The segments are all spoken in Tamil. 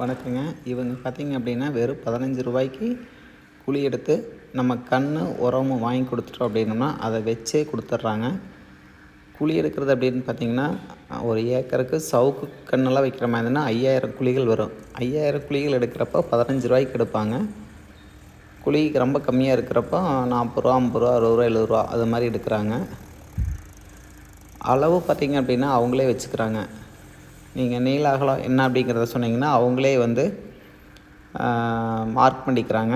வணக்கங்க. இவங்க பார்த்தீங்க அப்படின்னா வெறும் பதினஞ்சு ரூபாய்க்கு குழி எடுத்து நம்ம கண் உரமும் வாங்கி கொடுத்துட்டோம் அப்படின்னோம்னா அதை வச்சே கொடுத்துட்றாங்க. குழி எடுக்கிறது அப்படின்னு பார்த்தீங்கன்னா ஒரு ஏக்கருக்கு சவுக்கு கண்ணெல்லாம் வைக்கிற மாதிரி இருந்ததுன்னா ஐயாயிரம் குழிகள் வரும். ஐயாயிரம் குழிகள் எடுக்கிறப்ப பதினஞ்சு ரூபாய்க்கு எடுப்பாங்க. குழி ரொம்ப கம்மியாக இருக்கிறப்போ நாற்பது ரூபா ஐம்பது ரூபா அறுபது ரூபா எழுபது ரூபா அது மாதிரி எடுக்கிறாங்க. அளவு பார்த்தீங்க அப்படின்னா அவங்களே வச்சுக்கிறாங்க. நீங்கள் நீள அகலம் என்ன அப்படிங்கிறத சொன்னீங்கன்னா அவங்களே வந்து மார்க் பண்ணிக்கிறாங்க.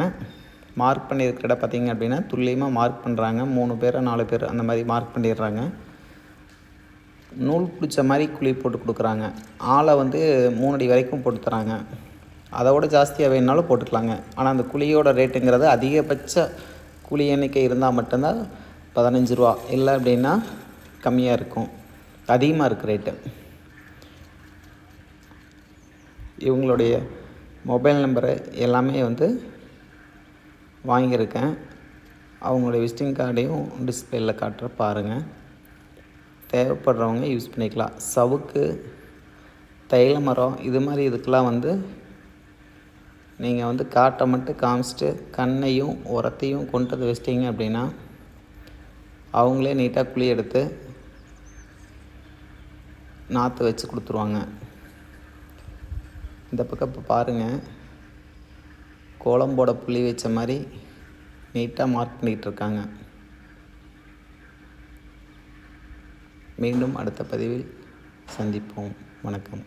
மார்க் பண்ணியிருக்கிற இடம் பார்த்தீங்க அப்படின்னா துல்லியமாக மார்க் பண்ணுறாங்க மூணு பேர் நாலு பேர் அந்த மாதிரி மார்க் பண்ணிடுறாங்க. நூல் பிடிச்ச மாதிரி குழி போட்டு கொடுக்குறாங்க. ஆளை வந்து மூணு அடி வரைக்கும் போட்டு தராங்க. அதோட ஜாஸ்தியாக வேணுனாலும் போட்டுக்கலாங்க. ஆனால் அந்த குழியோட ரேட்டுங்கிறது அதிகபட்ச குழி எண்ணிக்கை இருந்தால் மட்டும்தான் பதினஞ்சு ரூபா. இல்லை அப்படின்னா கம்மியாக இருக்கும். அதிகமாக இருக்குது ரேட்டு இவங்களுடைய மொபைல் நம்பரு எல்லாமே வந்து வாங்கியிருக்கேன். அவங்களுடைய விசிட்டிங் கார்டையும் டிஸ்பிளேயில் காட்டுற பாருங்கள் தேவைப்படுறவங்க யூஸ் பண்ணிக்கலாம். சவுக்கு தைல மரம் இது மாதிரி இதுக்கெலாம் வந்து நீங்கள் வந்து காட்டை மட்டும் காமிச்சிட்டு கண்ணையும் உரத்தையும் கொண்டு வந்து வச்சிட்டிங்க அப்படின்னா அவங்களே நீட்டாக குழி எடுத்து நாற்று வச்சு கொடுத்துருவாங்க. இந்த பக்கம் இப்போ பாருங்கள் கோலம்போட புள்ளி வச்ச மாதிரி நீட்டாக மார்க் பண்ணிகிட்டு இருக்காங்க. மீண்டும் அடுத்த பதிவில் சந்திப்போம். வணக்கம்.